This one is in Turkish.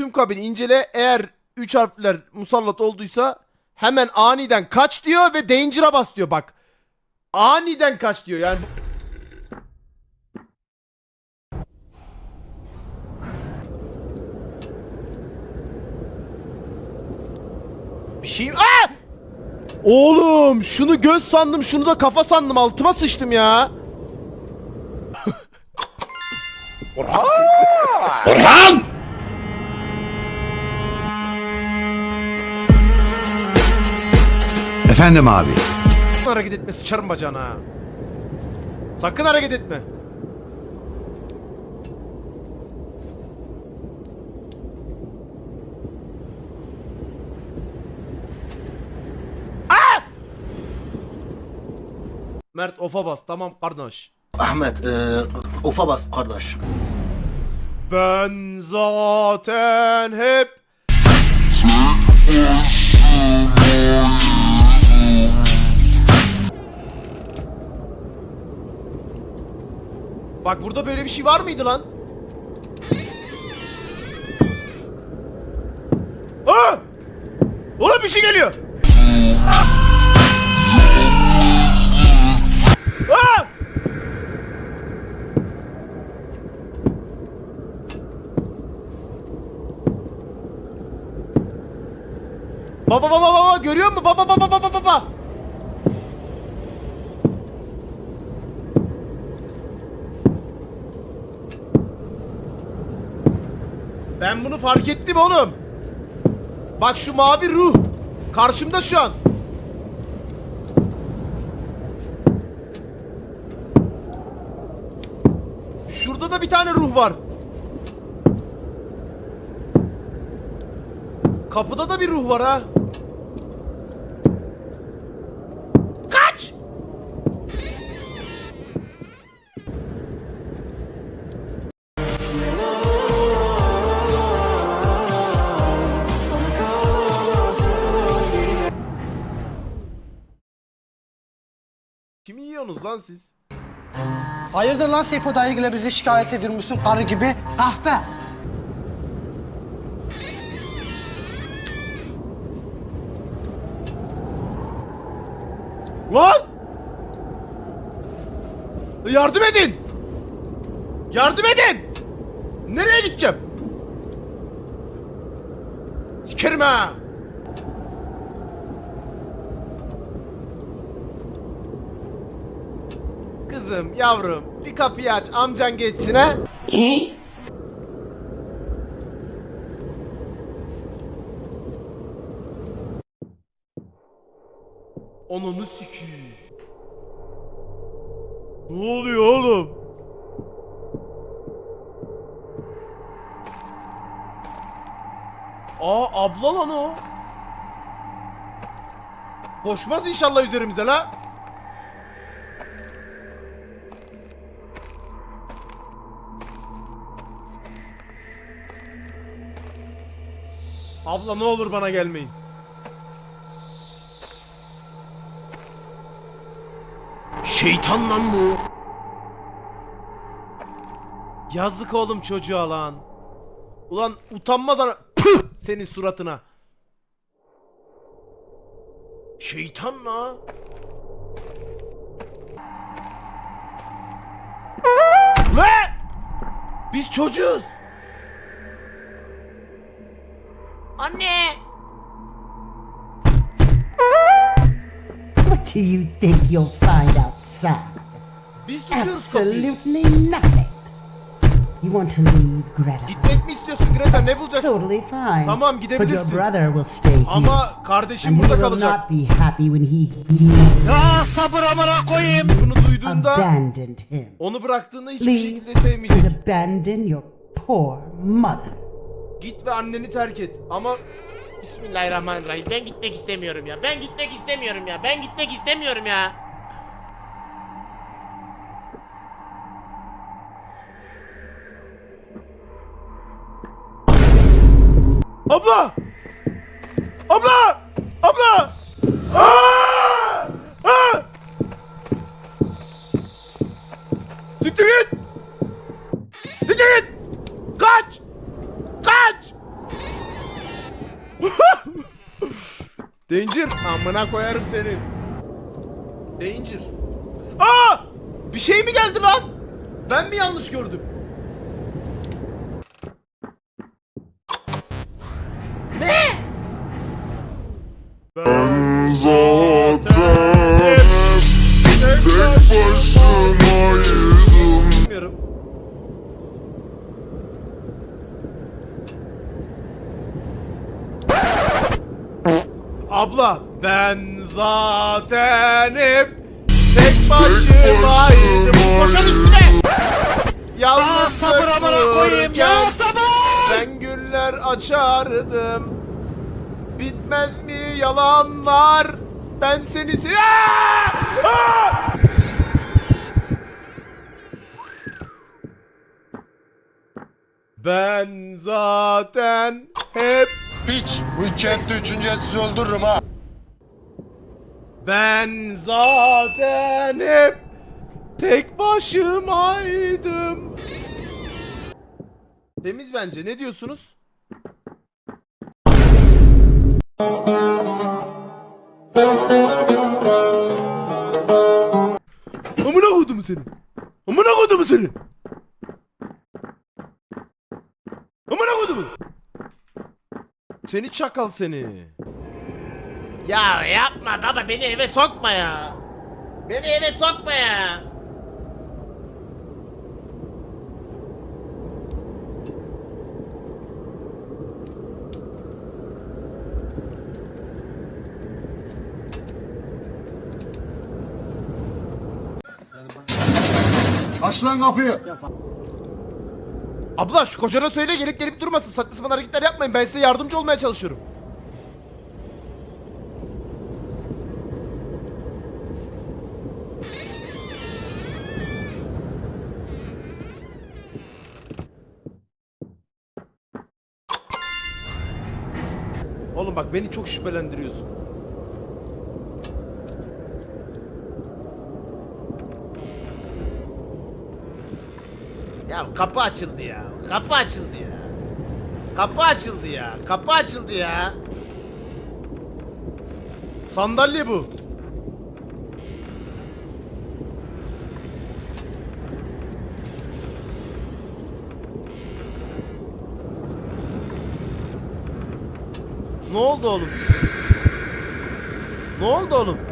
tüm kabini incele. Eğer 3 harfler musallat olduysa hemen aniden kaç diyor ve danger'a bas diyor bak. Aniden kaç diyor yani. Bir şey Aa! Oğlum şunu göz sandım şunu da kafa sandım altıma sıçtım ya. Efendim abi. Sakın hareket etme sıçarım bacağına ha. Sakın hareket etme. Aa! Mert ofa bas tamam kardeş. Ahmet, e, ufa bas kardeş. Ben zaten hep Bak burada böyle bir şey var mıydı lan? Aa! Oğlum bir şey geliyor. Aa! Baba baba baba görüyor musun? Baba baba baba baba. Ben bunu fark ettim oğlum. Bak şu mavi ruh. Karşımda şu an. Şurada da bir tane ruh var. Kapıda da bir ruh var ha. Yiyorsunuz lan siz? Hayırdır lan Seyfo dayıyla bizi şikayet ediyormuşsun karı gibi? Kahpe. Lan! Yardım edin! Yardım edin! Nereye gideceğim? Sikerim ha! Kızım, yavrum, bir kapıyı aç, amcan geçsin ha. Ananı sikiyim. Ne oluyor oğlum? Aa abla lan o. Koşmaz inşallah üzerimize la. Abla ne olur bana gelmeyin. Şeytan lan bu. Yazık oğlum çocuğa lan. Ulan utanmaz ana. Püh! Senin suratına. Şeytan la. Ve biz çocuğuz. Anne. What do you think you'll find outside? Biz tutuyoruz kapıyı. Absolutely nothing. You want to leave, Greta? Gitmek mi istiyorsun Greta? Ne bulacaksın? Totally fine. Tamam, But gidebilirsin. your brother will stay here. Ama kardeşim and he burada will kalacak. not be happy when he, Bunu he duyduğunda abandoned him. onu bıraktığında hiçbir Leave şekilde and sevmeyecek. abandon your poor mother. Git ve anneni terk et. Ama Bismillahirrahmanirrahim. Ben gitmek istemiyorum ya. Ben gitmek istemiyorum ya. Ben gitmek istemiyorum ya. Amına koyarım seni. Danger. Aa! Bir şey mi geldi lan? Ben mi yanlış gördüm? Ne? Ben ben zaten hep tek başımaydım. Koşan üstüne. Yalnız koyayım Ben güller açardım. Bitmez mi yalanlar? Ben seni se- Aa! Aa! Ben zaten hep Piç, bu kentte üçüncü sizi öldürürüm ha. Ben zaten hep tek başımaydım. Temiz bence. Ne diyorsunuz? Amına koydum seni. Amına koydum seni. Amına koydum. Seni çakal seni. Ya yapma baba beni eve sokma ya. Beni eve sokma ya. Aç lan kapıyı. Abla şu kocana söyle gelip gelip durmasın. Saçma sapan hareketler yapmayın. Ben size yardımcı olmaya çalışıyorum. Bak beni çok şüphelendiriyorsun. Ya kapı açıldı ya. Kapı açıldı ya. Kapı açıldı ya. Kapı açıldı ya. Sandalye bu. Ne oldu oğlum? Ne oldu oğlum?